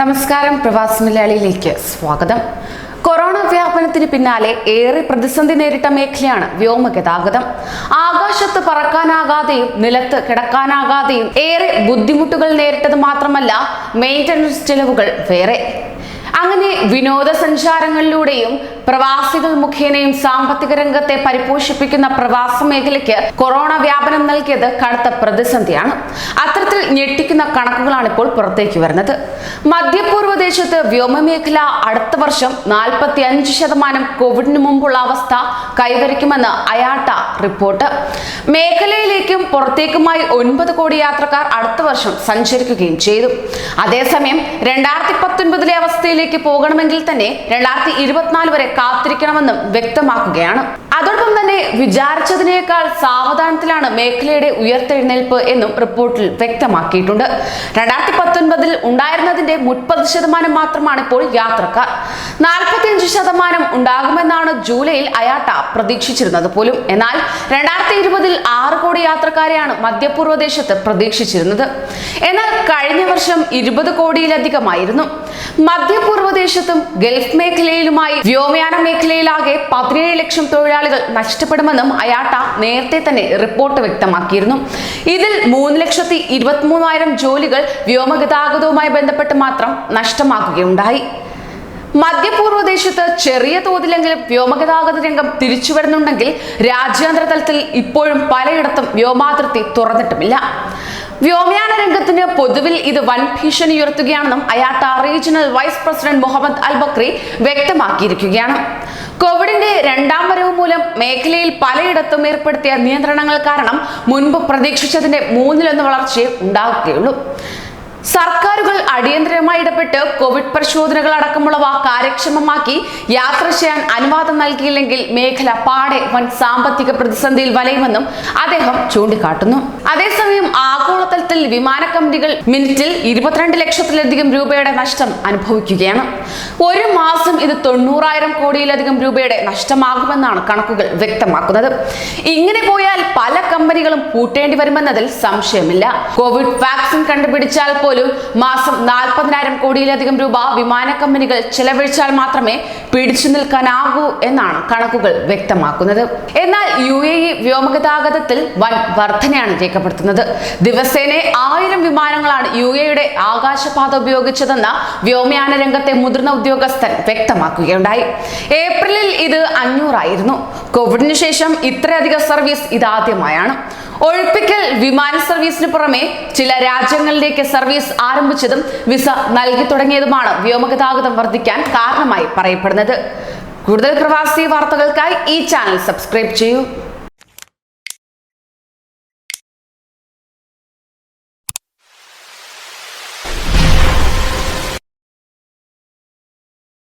നമസ്കാരം പ്രവാസ് മലയാളിയിലേക്ക് സ്വാഗതം. കൊറോണ വ്യാപനത്തിന് പിന്നാലെ ഏറെ പ്രതിസന്ധി നേരിട്ട മേഖലയാണ് വ്യോമ ഗതാഗതം. ആകാശത്ത് പറക്കാനാകാതെയും നിലത്ത് കിടക്കാനാകാതെയും ഏറെ ബുദ്ധിമുട്ടുകൾ നേരിട്ടത് മാത്രമല്ല മെയിന്റനൻസ് ചെലവുകൾ വേറെ. അങ്ങനെ വിനോദസഞ്ചാരങ്ങളിലൂടെയും പ്രവാസികൾ മുഖേനയും സാമ്പത്തിക രംഗത്തെ പരിപോഷിപ്പിക്കുന്ന പ്രവാസ മേഖലയ്ക്ക് കൊറോണ വ്യാപനം നൽകിയത് കടുത്ത പ്രതിസന്ധിയാണ്. അത്തരത്തിൽ ഞെട്ടിക്കുന്ന കണക്കുകളാണ് ഇപ്പോൾ പുറത്തേക്ക് വരുന്നത്. മധ്യപൂർവ ദേശത്ത് വ്യോമമേഖല അടുത്ത വർഷം നാൽപ്പത്തി അഞ്ച് ശതമാനം കോവിഡിന് മുമ്പുള്ള അവസ്ഥ കൈവരിക്കുമെന്ന് അയാട്ട റിപ്പോർട്ട്. മേഖലയിലേക്കും പുറത്തേക്കുമായി ഒൻപത് കോടി യാത്രക്കാർ അടുത്ത വർഷം സഞ്ചരിക്കുകയും ചെയ്തു. അതേസമയം രണ്ടായിരത്തി പത്തൊൻപതിലെ അവസ്ഥയിലേക്ക് പോകണമെങ്കിൽ തന്നെ രണ്ടായിരത്തി ഇരുപത്തിനാല് വരെ കാത്തിരിക്കണമെന്നും വ്യക്തമാക്കുകയാണ്. അതോടൊപ്പം തന്നെ വിചാരിച്ചതിനേക്കാൾ സാവധാനത്തിലാണ് മേഖലയുടെ ഉയർത്തെഴുന്നേൽപ്പ് എന്നും റിപ്പോർട്ടിൽ വ്യക്തമാക്കിയിട്ടുണ്ട്. രണ്ടായിരത്തി പത്തൊൻപതിൽ ഉണ്ടായിരുന്നതിന്റെ മുപ്പത് ശതമാനം മാത്രമാണ് ഇപ്പോൾ യാത്രക്കാർ. നാൽപ്പത്തിയഞ്ച് ശതമാനം ഉണ്ടാകുമെന്നാണ് ജൂലൈയിൽ അയാട്ട പ്രതീക്ഷിച്ചിരുന്നത് പോലും. എന്നാൽ രണ്ടായിരത്തി ഇരുപതിൽ ആറ് കോടി യാത്രക്കാരെയാണ് മധ്യപൂർവദേശത്ത് പ്രതീക്ഷിച്ചിരുന്നത്. എന്നാൽ കഴിഞ്ഞ വർഷം ഇരുപത് കോടിയിലധികമായിരുന്നു. മധ്യപൂർവദേശത്തും ഗൾഫ് മേഖലയിലുമായി വ്യോമയാന മേഖലയിലാകെ പതിനേഴ് ലക്ഷം തൊഴിലാളികൾ നഷ്ടപ്പെടുമെന്നും അയാട്ട നേരത്തെ തന്നെ റിപ്പോർട്ട് വ്യക്തമാക്കിയിരുന്നു. ഇതിൽ മൂന്ന് ലക്ഷത്തി ഇരുപത്തിമൂവായിരം ജോലികൾ വ്യോമഗതാഗതവുമായി ബന്ധപ്പെട്ട് മാത്രം നഷ്ടമാക്കുകയുണ്ടായി. മധ്യപൂർവദേശത്ത് ചെറിയ തോതിലെങ്കിലും വ്യോമഗതാഗത രംഗം തിരിച്ചു വരുന്നുണ്ടെങ്കിൽ രാജ്യാന്തര തലത്തിൽ ഇപ്പോഴും പലയിടത്തും വ്യോമാതിർത്തി തുറന്നിട്ടുമില്ല. വ്യോമയാന രംഗത്തിന് പൊതുവിൽ ഇത് വൻ ഭീഷണി ഉയർത്തുകയാണെന്നും IATA regional vice president Muhammad Al Bakri വ്യക്തമാക്കിയിരിക്കുകയാണ്. കോവിഡിന്റെ രണ്ടാം വരവ് മൂലം മേഖലയിൽ പലയിടത്തും ഏർപ്പെടുത്തിയ നിയന്ത്രണങ്ങൾ കാരണം മുൻപ് പ്രതീക്ഷിച്ചതിന്റെ മൂന്നിലൊന്ന് വളർച്ചയെ ഉണ്ടാകുകയുള്ളൂ സർക്കാരുകൾ അടിയന്തരമായി ഇടപെട്ട് കോവിഡ് പരിശോധനകൾ അടക്കമുള്ളവ കാര്യക്ഷമമാക്കി യാത്ര ചെയ്യാൻ അനുവാദം നൽകിയില്ലെങ്കിൽ മേഖല പാടെ വൻ സാമ്പത്തിക പ്രതിസന്ധിയിൽ വലയുമെന്നും അദ്ദേഹം ചൂണ്ടിക്കാട്ടുന്നു. അതേസമയം ആഗോളതലത്തിൽ വിമാന കമ്പനികൾ മിനിറ്റിൽ ഇരുപത്തിരണ്ട് ലക്ഷത്തിലധികം രൂപയുടെ നഷ്ടം അനുഭവിക്കുകയാണ്. ഒരു മാസം ഇത് തൊണ്ണൂറായിരം കോടിയിലധികം രൂപയുടെ നഷ്ടമാകുമെന്നാണ് കണക്കുകൾ വ്യക്തമാക്കുന്നത്. ഇങ്ങനെ പോയാൽ പല കമ്പനികളും പൂട്ടേണ്ടി വരുമെന്നതിൽ സംശയമില്ല. കോവിഡ് വാക്സിൻ കണ്ടുപിടിച്ചാൽ പോലും മാസം നാൽപ്പതിനായിരം കോടിയിലധികം രൂപ വിമാന കമ്പനികൾ ചെലവഴിച്ചാൽ മാത്രമേ പിടിച്ചു നിൽക്കാനാകൂ എന്നാണ് കണക്കുകൾ വ്യക്തമാക്കുന്നത്. എന്നാൽ യു എ ഇ വ്യോമഗതാഗതത്തിൽ വൻ വർധനയാണ് രേഖപ്പെടുത്തുന്നത്. ദിവസേന ആയിരം വിമാനങ്ങളാണ് യു എയുടെ ആകാശപാത ഉപയോഗിച്ചതെന്ന് വ്യോമയാന രംഗത്തെ മുതിർന്ന ഉദ്യോഗസ്ഥൻ വ്യക്തമാക്കുകയുണ്ടായി. ഏപ്രിലിൽ ഇത് അഞ്ഞൂറായിരുന്നു. കോവിഡിന് ശേഷം ഇത്രയധികം സർവീസ് ഇതാദ്യമായാണ്. ഒഴിപ്പിക്കൽ വിമാന സർവീസിന് പുറമെ ചില രാജ്യങ്ങളിലേക്ക് സർവീസ് ആരംഭിച്ചതും വിസ നൽകി തുടങ്ങിയതുമാണ് വ്യോമഗതാഗതം വർദ്ധിക്കാൻ കാരണമായി പറയപ്പെടുന്നത്. കൂടുതൽ പ്രവാസി വാർത്തകൾക്കായി ഈ ചാനൽ സബ്സ്ക്രൈബ് ചെയ്യൂ.